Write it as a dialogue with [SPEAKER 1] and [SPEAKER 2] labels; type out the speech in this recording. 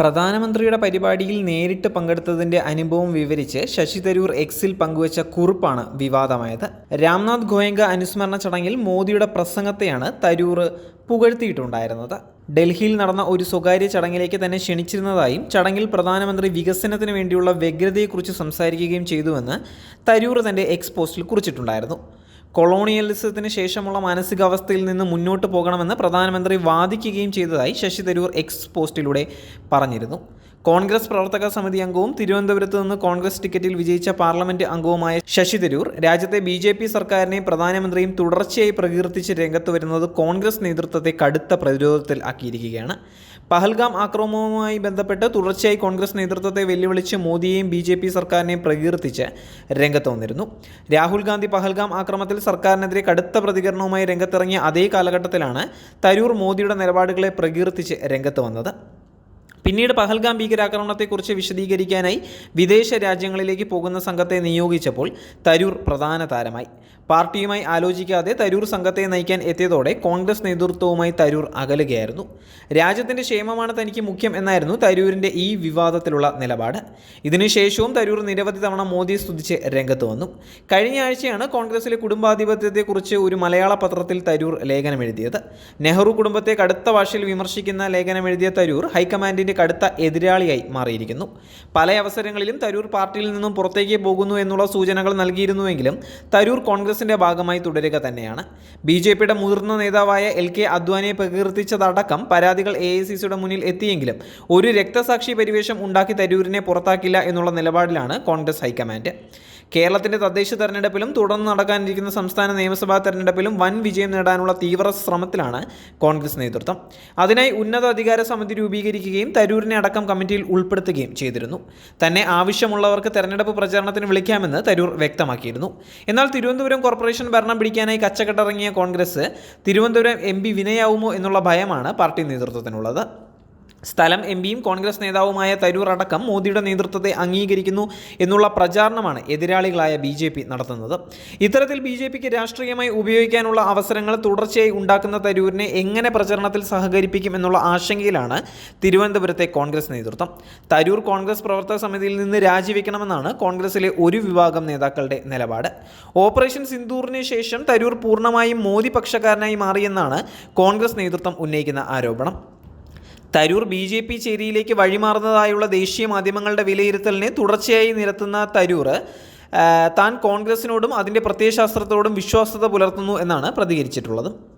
[SPEAKER 1] പ്രധാനമന്ത്രിയുടെ പരിപാടിയിൽ നേരിട്ട് പങ്കെടുത്തതിന്റെ അനുഭവം വിവരിച്ച് ശശി തരൂർ എക്സിൽ പങ്കുവച്ച കുറിപ്പാണ് വിവാദമായത്. രാംനാഥ് ഗോയങ്ക അനുസ്മരണ ചടങ്ങിൽ മോദിയുടെ പ്രസംഗത്തെയാണ് തരൂർ പുകഴ്ത്തിയിട്ടുണ്ടായിരുന്നത്. ഡൽഹിയിൽ നടന്ന ഒരു സ്വകാര്യ ചടങ്ങിലേക്ക് തന്നെ ക്ഷണിച്ചിരുന്നതായും ചടങ്ങിൽ പ്രധാനമന്ത്രി വികസനത്തിന് വേണ്ടിയുള്ള വ്യഗ്രതയെക്കുറിച്ച് സംസാരിക്കുകയും ചെയ്തുവെന്ന് തരൂർ തന്റെ എക്സ് പോസ്റ്റിൽ കുറിച്ചിട്ടുണ്ടായിരുന്നു. കൊളോണിയലിസത്തിന് ശേഷമുള്ള മാനസികാവസ്ഥയിൽ നിന്ന് മുന്നോട്ട് പോകണമെന്ന് പ്രധാനമന്ത്രി വാദിക്കുകയും ചെയ്തതായി ശശി തരൂർ എക്സ് പോസ്റ്റിലൂടെ പറഞ്ഞിരുന്നു. കോൺഗ്രസ് പ്രവർത്തക സമിതി അംഗവും തിരുവനന്തപുരത്ത് നിന്ന് കോൺഗ്രസ് ടിക്കറ്റിൽ വിജയിച്ച പാർലമെന്റ് അംഗവുമായ ശശി തരൂർ രാജ്യത്തെ ബി ജെ പി സർക്കാരിനെയും പ്രധാനമന്ത്രിയും തുടർച്ചയായി പ്രകീർത്തിച്ച് രംഗത്ത് വരുന്നത് കോൺഗ്രസ് നേതൃത്വത്തെ കടുത്ത പ്രതിരോധത്തിൽ ആക്കിയിരിക്കുകയാണ്. പഹൽഗാം ആക്രമണവുമായി ബന്ധപ്പെട്ട് തുടർച്ചയായി കോൺഗ്രസ് നേതൃത്വത്തെ വെല്ലുവിളിച്ച് മോദിയെയും ബി ജെ പി സർക്കാരിനെയും പ്രകീർത്തിച്ച് രംഗത്ത് വന്നിരുന്നു. രാഹുൽ ഗാന്ധി പഹൽഗാം ആക്രമത്തിൽ സർക്കാരിനെതിരെ കടുത്ത പ്രതികരണവുമായി രംഗത്തിറങ്ങിയ അതേ കാലഘട്ടത്തിലാണ് തരൂർ മോദിയുടെ നിലപാടുകളെ പ്രകീർത്തിച്ച് രംഗത്ത് വന്നത്. പിന്നീട് പഹൽഗാം ഭീകരാക്രമണത്തെക്കുറിച്ച് വിശദീകരിക്കാനായി വിദേശ രാജ്യങ്ങളിലേക്ക് പോകുന്ന സംഘത്തെ നിയോഗിച്ചപ്പോൾ തരൂർ പ്രധാന താരമായി. പാർട്ടിയുമായി ആലോചിക്കാതെ തരൂർ സംഘത്തെ നയിക്കാൻ എത്തിയതോടെ കോൺഗ്രസ് നേതൃത്വവുമായി തരൂർ അകലുകയായിരുന്നു. രാജ്യത്തിന്റെ ക്ഷേമമാണ് തനിക്ക് മുഖ്യം എന്നായിരുന്നു തരൂരിന്റെ ഈ വിവാദത്തിലുള്ള നിലപാട്. ഇതിനുശേഷവും തരൂർ നിരവധി തവണ മോദിയെ സ്തുതിച്ച് രംഗത്ത് വന്നു. കഴിഞ്ഞ ആഴ്ചയാണ് കോൺഗ്രസിലെ കുടുംബാധിപത്യത്തെക്കുറിച്ച് ഒരു മലയാള പത്രത്തിൽ തരൂർ ലേഖനം എഴുതിയത് നെഹ്റു കുടുംബത്തെ കടുത്ത ഭാഷയിൽ വിമർശിക്കുന്ന ലേഖനം എഴുതിയ തരൂർ ഹൈക്കമാൻഡിന്റെ കടുത്ത എതിരാളിയായി മാറിയിരിക്കുന്നു. പല അവസരങ്ങളിലും തരൂർ പാർട്ടിയിൽ നിന്നും പുറത്തേക്ക് പോകുന്നു എന്നുള്ള സൂചനകൾ നൽകിയിരുന്നുവെങ്കിലും തരൂർ കോൺഗ്രസിന്റെ ഭാഗമായി തുടരുക തന്നെയാണ്. ബി ജെ പിയുടെ മുതിർന്ന നേതാവായ എൽ കെ അദ്വാനിയെ പ്രകീർത്തിച്ചതടക്കം പരാതികൾ എ ഐ സി സിയുടെ മുന്നിൽ എത്തിയെങ്കിലും ഒരു രക്തസാക്ഷി പരിവേഷം ഉണ്ടാക്കി തരൂരിനെ പുറത്താക്കില്ല എന്നുള്ള നിലപാടിലാണ് കോൺഗ്രസ് ഹൈക്കമാൻഡ്. കേരളത്തിന്റെ തദ്ദേശ തെരഞ്ഞെടുപ്പിലും തുടർന്ന് നടക്കാനിരിക്കുന്ന സംസ്ഥാന നിയമസഭാ തെരഞ്ഞെടുപ്പിലും വൻ വിജയം നേടാനുള്ള തീവ്ര ശ്രമത്തിലാണ് കോൺഗ്രസ് നേതൃത്വം. അതിനായി ഉന്നത അധികാര സമിതി രൂപീകരിക്കുകയും തരൂരിനെ അടക്കം കമ്മിറ്റിയിൽ ഉൾപ്പെടുത്തുകയും ചെയ്തിരുന്നു. തന്നെ ആവശ്യമുള്ളവർക്ക് തെരഞ്ഞെടുപ്പ് പ്രചാരണത്തിന് വിളിക്കാമെന്ന് തരൂർ വ്യക്തമാക്കിയിരുന്നു. എന്നാൽ തിരുവനന്തപുരം കോർപ്പറേഷൻ ഭരണം പിടിക്കാനായി കച്ചകെട്ടിറങ്ങിയ കോൺഗ്രസ് തിരുവനന്തപുരം എം പി വിനയാവുമോ എന്നുള്ള ഭയമാണ് പാർട്ടി നേതൃത്വത്തിനുള്ളത്. സ്ഥലം എം പിയും കോൺഗ്രസ് നേതാവുമായ തരൂർ അടക്കം മോദിയുടെ നേതൃത്വത്തെ അംഗീകരിക്കുന്നു എന്നുള്ള പ്രചാരണമാണ് എതിരാളികളായ ബി ജെ പി നടത്തുന്നത്. ഇത്തരത്തിൽ ബി ജെ പിക്ക് രാഷ്ട്രീയമായി ഉപയോഗിക്കാനുള്ള അവസരങ്ങൾ തുടർച്ചയായി ഉണ്ടാക്കുന്ന തരൂരിനെ എങ്ങനെ പ്രചരണത്തിൽ സഹകരിപ്പിക്കും എന്നുള്ള ആശങ്കയിലാണ് തിരുവനന്തപുരത്തെ കോൺഗ്രസ് നേതൃത്വം. തരൂർ കോൺഗ്രസ് പ്രവർത്തക സമിതിയിൽ നിന്ന് രാജിവെക്കണമെന്നാണ് കോൺഗ്രസിലെ ഒരു വിഭാഗം നേതാക്കളുടെ നിലപാട്. ഓപ്പറേഷൻ സിന്ദൂറിന് ശേഷം തരൂർ പൂർണമായും മോദി പക്ഷക്കാരനായി മാറിയെന്നാണ് കോൺഗ്രസ് നേതൃത്വം ഉന്നയിക്കുന്ന ആരോപണം. തരൂർ ബി ജെ പി ചേരിയിലേക്ക് വഴിമാറുന്നതായുള്ള ദേശീയ മാധ്യമങ്ങളുടെ വിലയിരുത്തലിനെ തുടർച്ചയായി നിരത്തുന്ന തരൂർ താൻ കോൺഗ്രസിനോടും അതിന്റെ പ്രത്യയശാസ്ത്രത്തോടും വിശ്വാസ്യത പുലർത്തുന്നു എന്നാണ് പ്രതികരിച്ചിട്ടുള്ളത്.